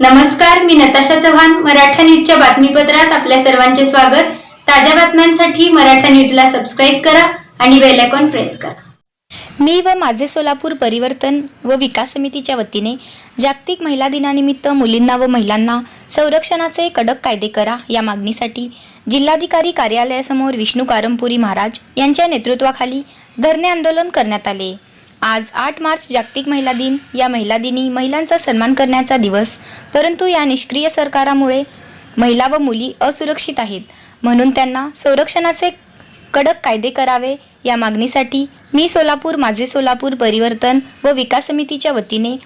नमस्कार मी नताशा चव्हाण मराठा न्यूजच्या बातमीपत्रात आपल्या सर्वांचे स्वागत. ताज्या बातम्यांसाठी मराठा न्यूजला सबस्क्राईब करा आणि बेल आयकॉन प्रेस करा. मी व माझे सोलापूर परिवर्तन व विकास समितीच्या वतीने जागतिक महिला दिनानिमित्त मुलींना व महिलांना संरक्षणाचे कडक कायदे करा या मागणीसाठी जिल्हाधिकारी कार्यालयासमोर विष्णू कारमपुरी महाराज यांच्या नेतृत्वाखाली धरणे आंदोलन करण्यात आले. आज आठ मार्च जागतिक महिला दिन. या महिला दिनी महिलांचा सन्मान करण्याचा दिवस. परंतु या निष्क्रिय सरकारामुळे महिला व मुली असुरक्षित आहेत. म्हणून त्यांना संरक्षणाचे कडक कायदे करावे. या मागणीसाठी मी सोलापूर माझे सोलापूर परिवर्तन व विकास समितीच्या वतीने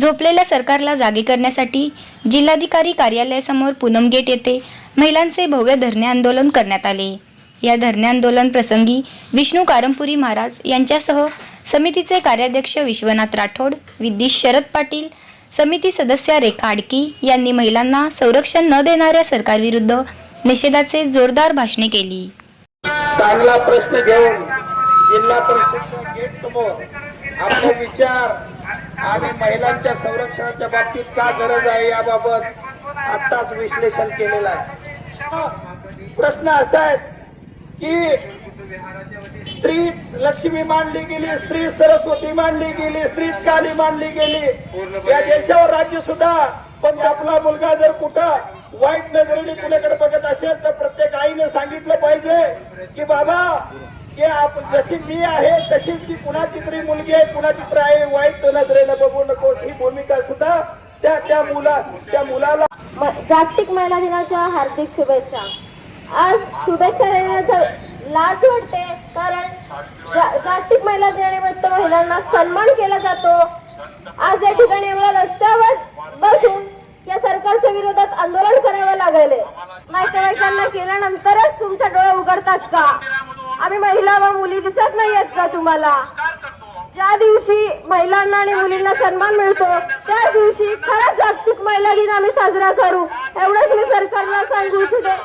झोपलेल्या सरकारला जागे करण्यासाठी जिल्हाधिकारी कार्यालयासमोर पूनम गेट येथे महिलांचे भव्य धरणे आंदोलन करण्यात आले. या धरणे प्रसंगी विष्णू कारंपुरी महाराज यांच्यासह समितीचे कार्याध्यक्ष विश्वनाथ राठोड विद्येश शरद पाटील समिती सदस्य रेखा आडकी यांनी महिलांना संरक्षण न देणाऱ्या सरकारविरुद्ध निषेधाचे जोरदार भाषणे केली. चांगला प्रश्न घेऊन जिल्हा परिषदच्या गेट समोर आपले विचार आणि महिलांच्या संरक्षणाच्या बाबतीत का गरज आहे याबाबत आताच विश्लेषण केलेलं आहे. प्रश्न असा आहे की स्त्रीच लक्ष्मी मानली गेली स्त्री सरस्वती मानली गेली स्त्रीच काली मानली गेली. या देशावर राज्य सुद्धा पण आपला मुलगा जर कुठं वाईट नजरेने कुणाकडे बघत असेल तर प्रत्येक आईने सांगितलं पाहिजे की बाबा की आप जशी मी आहे तशीच ती कुणाची तरी मुलगी आहे कुणाची तरी आई वाईट नजरेने बघू नको. ही भूमिका सुद्धा त्या त्या मुला त्या मुलाला जागतिक महिला दिनाच्या हार्दिक शुभेच्छा. आज शुभेच्छा देण्याचा लाज वाटते कारण जागतिक महिला दिनानिमित्त महिलांना सन्मान केला जातो. आज या ठिकाणी आम्हाला रस्त्यावर बसून या सरकारच्या विरोधात आंदोलन करावं लागले. नातेवाईकांना केल्यानंतरच तुमच्या डोळ्या उघडतात का? आम्ही महिला व मुली दिसत नाही आहेत का तुम्हाला? ज्या दिवशी महिलांना आणि मुलींना सन्मान मिळतो त्या दिवशी खरंच जागतिक महिला दिन आम्ही साजरा करू. एवढंच मी सरकारला सांगू इच्छिते.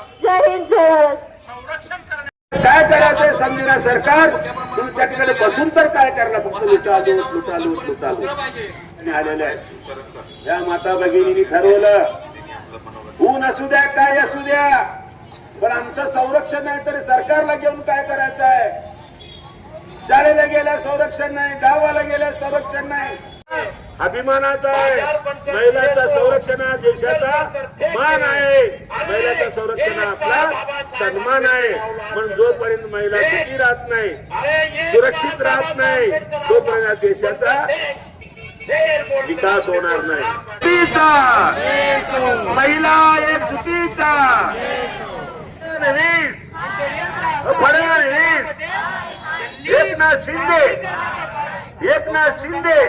काय करायचंय समजेना सरकार? तुमच्याकडे बसून तर काय करणार? फक्त लुटालो लुटालो लुटालो. आणि आलेले आहेत. या माता भगिनी ठरवलं. ऊन असू द्या काय असू द्या. पण आमचं संरक्षण नाही तरी सरकारला घेऊन काय करायचं आहे शाळेला गेल्या संरक्षण नाही गावाला गेल्या संरक्षण नाही. अभिमानाचा आहे. महिलाचं संरक्षण हा देशाचा मान आहे. महिलाचं संरक्षण हा आपला सन्मान आहे. पण जोपर्यंत महिला सुखी राहत नाही सुरक्षित राहत नाही तोपर्यंत या देशाचा विकास होणार नाही. महिला एक चुकीचा. फडणवीस. एकनाथ शिंदे. एकनाथ शिंदे.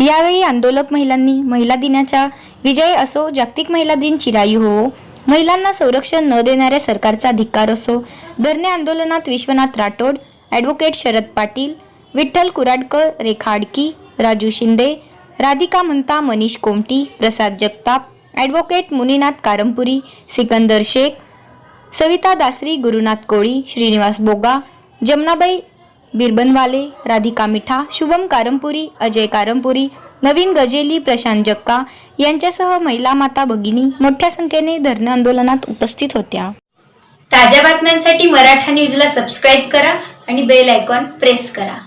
यावेळी आंदोलक महिलांनी महिला दिनाच्या विजय असो जागतिक महिला दिन चिरायू हो. महिलांना संरक्षण न देणाऱ्या सरकारचा धिक्कार असो. धरणे आंदोलनात विश्वनाथ राठोड ॲडव्होकेट शरद पाटील विठ्ठल कुराडकर रेखा आडकी राजू शिंदे राधिका म्हणता मनीष कोमटी प्रसाद जगताप ॲडव्होकेट मुनीनाथ कारंपुरी सिकंदर शेख सविता दासरी गुरुनाथ कोळी श्रीनिवास बोगा जमनाबाई बिरबनवाले राधिका मिठा शुभम कारंपुरी अजय कारंपुरी नवीन गजेली प्रशांत जक्का यांच्यासह महिला माता भगिनी मोठ्या संख्येने धरणं आंदोलनात उपस्थित होत्या. ताज्या बातम्यांसाठी मराठा न्यूजला सबस्क्राईब करा आणि बेल आयकॉन प्रेस करा.